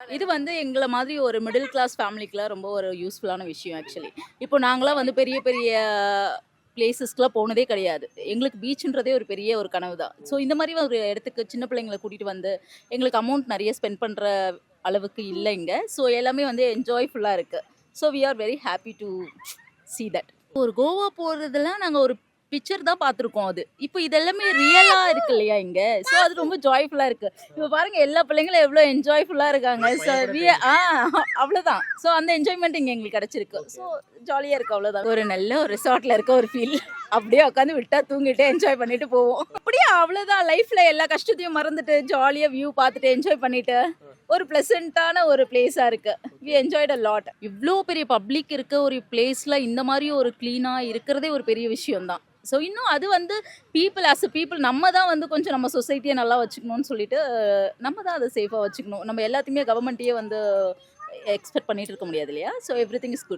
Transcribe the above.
இது வந்து எங்களை மாதிரி ஒரு மிடில் கிளாஸ் ஃபேமிலிக்குலாம் ரொம்ப ஒரு யூஸ்ஃபுல்லான விஷயம் ஆக்சுவலி இப்போ நாங்களாம் வந்து பெரிய பெரிய பிளேசஸ்க்குலாம் போனதே கிடையாது. எங்களுக்கு பீச்சுன்றதே ஒரு பெரிய ஒரு கனவு தான். ஸோ இந்த மாதிரி ஒரு இடத்துக்கு சின்ன பிள்ளைங்களை கூட்டிகிட்டு வந்து எங்களுக்கு அமௌண்ட் நிறைய ஸ்பெண்ட் பண்ணுற அளவுக்கு இல்லை இங்கே. ஸோ எல்லாமே வந்து என்ஜாய்ஃபுல்லாக இருக்குது so we are very happy to see that ஒரு கோவா போகிறதுலாம் நாங்கள் ஒரு பிக்சர் தான் பார்த்துருக்கோம் அது. இப்போ இதெல்லாமே ரியலாக இருக்கு இல்லையா இங்கே? ஸோ அது ரொம்ப ஜாய்ஃபுல்லாக இருக்குது இப்போ பாருங்க எல்லா பிள்ளைங்களும் எவ்வளோ என்ஜாய்ஃபுல்லாக இருக்காங்க. ஸோ வி ஆ அவ்வளோதான். ஸோ அந்த என்ஜாய்மெண்ட் இங்கே எங்களுக்கு கிடச்சிருக்கு. ஸோ ஜாலியாக இருக்கு அவ்வளோதான். ஒரு நல்ல ஒரு ரிசார்ட்டில் இருக்க ஒரு ஃபீல் அப்படியே உட்காந்து விட்டா தூங்கிட்டு என்ஜாய் பண்ணிட்டு போவோம். அப்படியே அவ்வளோதான். லைஃப்பில் எல்லா கஷ்டத்தையும் மறந்துட்டு ஜாலியாக வியூ பார்த்துட்டு என்ஜாய் பண்ணிட்டு ஒரு ப்ளசண்ட்டான ஒரு பிளேஸாக இருக்கு. வி என்ஜாய்ட் அ லாட் இவ்வளோ பெரிய பப்ளிக் இருக்க ஒரு பிளேஸில் இந்த மாதிரி ஒரு க்ளீனாக இருக்கிறதே ஒரு பெரிய விஷயம்தான். ஸோ இன்னும் அது வந்து பீப்புள் ஆஸ் அ பீப்புள் நம்ம தான் வந்து கொஞ்சம் நம்ம சொசைட்டியை நல்லா வச்சுக்கணும்னு சொல்லிட்டு நம்ம தான் அதை சேஃபாக வச்சுக்கணும். நம்ம எல்லாத்தையுமே கவர்மெண்ட்டையே வந்து எக்ஸ்பெக்ட் பண்ணிட்டு இருக்க முடியாது இல்லையா? So everything is good